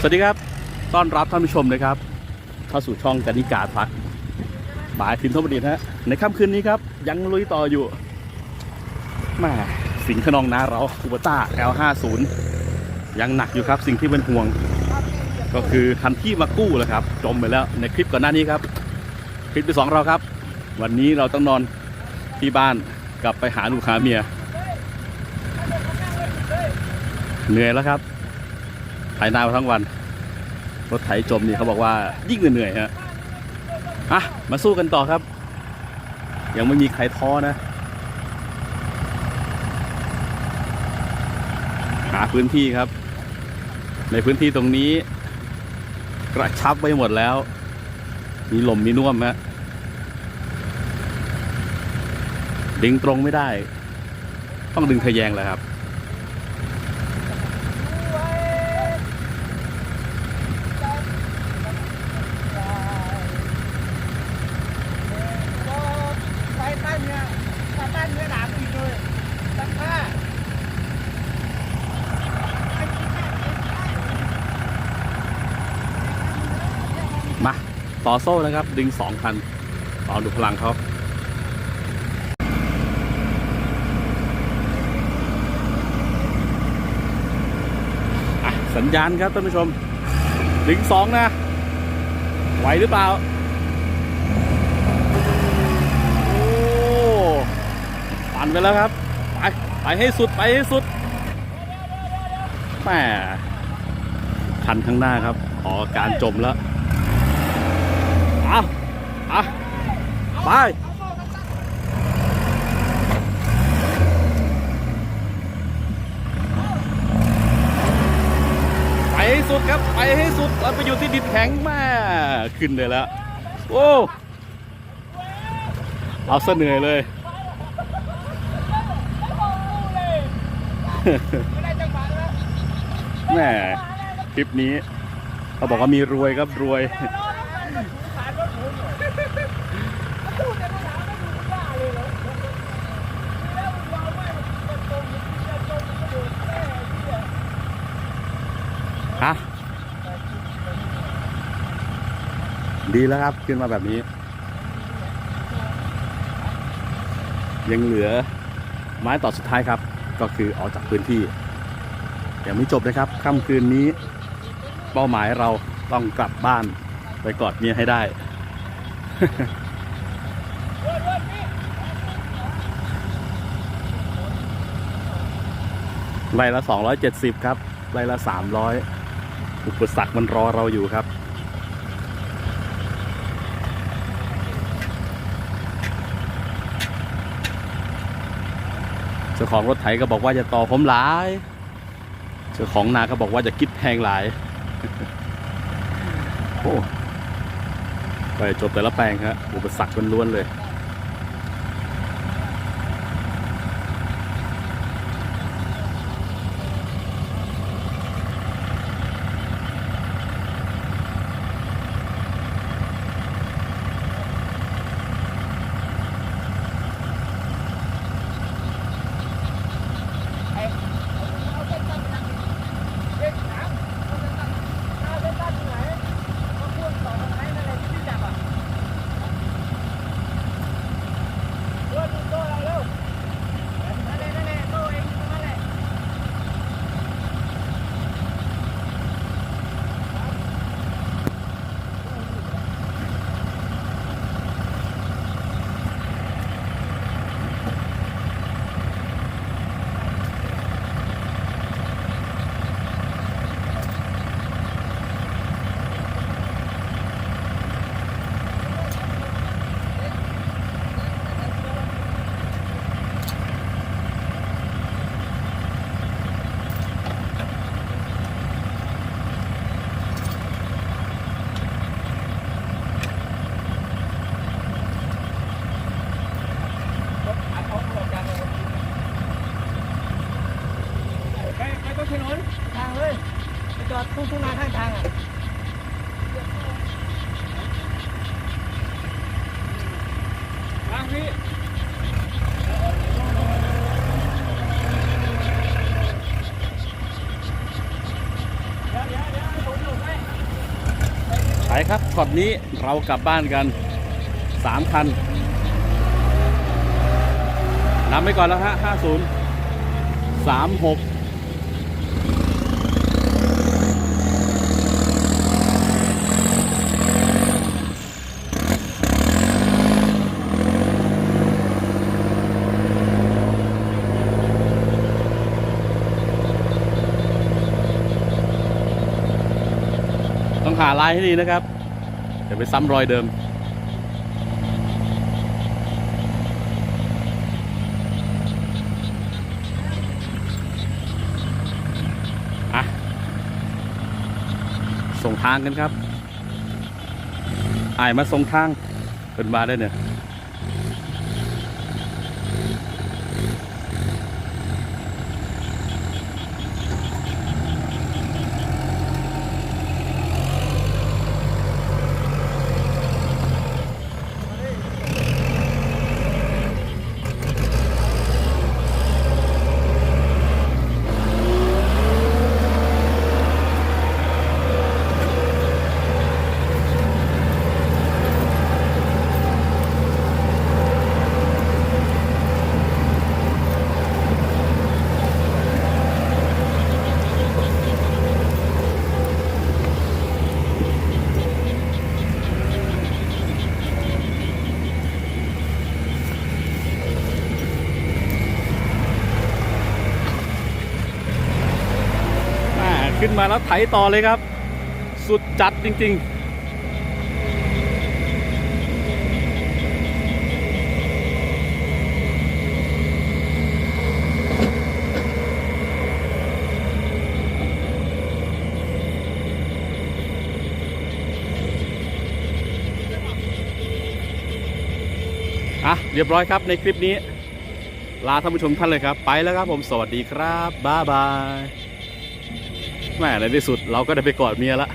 สวัสดีครับ ต้อนรับท่านผู้ชมนะครับ เข้าสู่ช่องกนิกาพักบายทินทบดินฮะ ในค่ำคืนนี้ครับ ยังลุยต่ออยู่แม่สิงห์ขนองนาเราคูบต้า L50 ยังหนักอยู่ครับ สิ่งที่เป็นห่วง ก็คือทันที่มากู้แล้วครับ จมไปแล้วในคลิปก่อนหน้านี้ครับ คลิปที่สองเราครับ วันนี้เราต้องนอนที่บ้านกลับไปหาลูกค้าเมีย เหนื่อยแล้วครับ ถ่ายนามาทั้งวัน รถไถจมนี่เขาบอกว่ายิ่งเหนื่อยฮะอะมาสู้กันต่อครับ ยังไม่มีใครท้อนะ หาพื้นที่ครับ ในพื้นที่ตรงนี้ กระชับไปหมดแล้ว มีลมมีน่วมฮะดึงตรงไม่ได้ ต้องดึงทะแยงแหละครับ ไปตั้งเนี่ย มาตั้งเนี่ยหนามอีกเลยตั้งค่ามาต่อโซ่นะครับ ดึงสองคัน ต่อดูพลังเขาสัญญาณครับท่านผู้ชม ดึงสองนะ ไหวหรือเปล่า โอ้ ปั่นไปแล้วครับ ไปไปให้สุดไปให้สุดแหมคันข้างหน้าครับ ขอการจมแล้วเอาเอาไปไปให้สุดครับ ไปให้สุดเราไปอยู่ที่ดินแข็งมากขึ้นเลยแล้ว โอ้ เอาซะเหนื่อยเลย ไม่ได้จังหวะ แม่คลิปนี้เขาบอกว่ามีรวยครับรวย ฮะ ดีแล้วครับ ขึ้นมาแบบนี้ ยังเหลือไม้ต่อสุดท้ายครับ ก็คือออกจากพื้นที่ยังไม่จบนะครับค่ำคืนนี้เป้าหมายเราต้องกลับบ้านไปกอดเมียให้ได้ ไล่ละ 270 ครับไล่ละ 300 อุปสรรคมันรอเราอยู่ครับ เจ้าของรถไถก็บอกว่าจะต่อผมหลาย เจ้าของนาก็บอกว่าจะคิดแพงหลายโอ้ไปจบแต่ละแปลงครับอุปสรรคล้วนๆเลย ครับช็อตนี้เรากลับบ้านกัน 3 คันนำไปก่อนแล้วฮะ50 36 ต้องหาลายให้ดีนะครับเดี๋ยวไปซ้ำรอยเดิม อะ ส่งทางกันครับอายมาส่งทางเป็นมาได้เนี่ย ขึ้นมาแล้วไถต่อเลยครับ สุดจัดจริง ๆอะเรียบร้อยครับในคลิปนี้ ลาท่านผู้ชมท่านเลยครับ ไปแล้วครับผมสวัสดีครับ บ๊ายบาย แม่ในที่สุดเราก็ได้ไปกอดเมียละ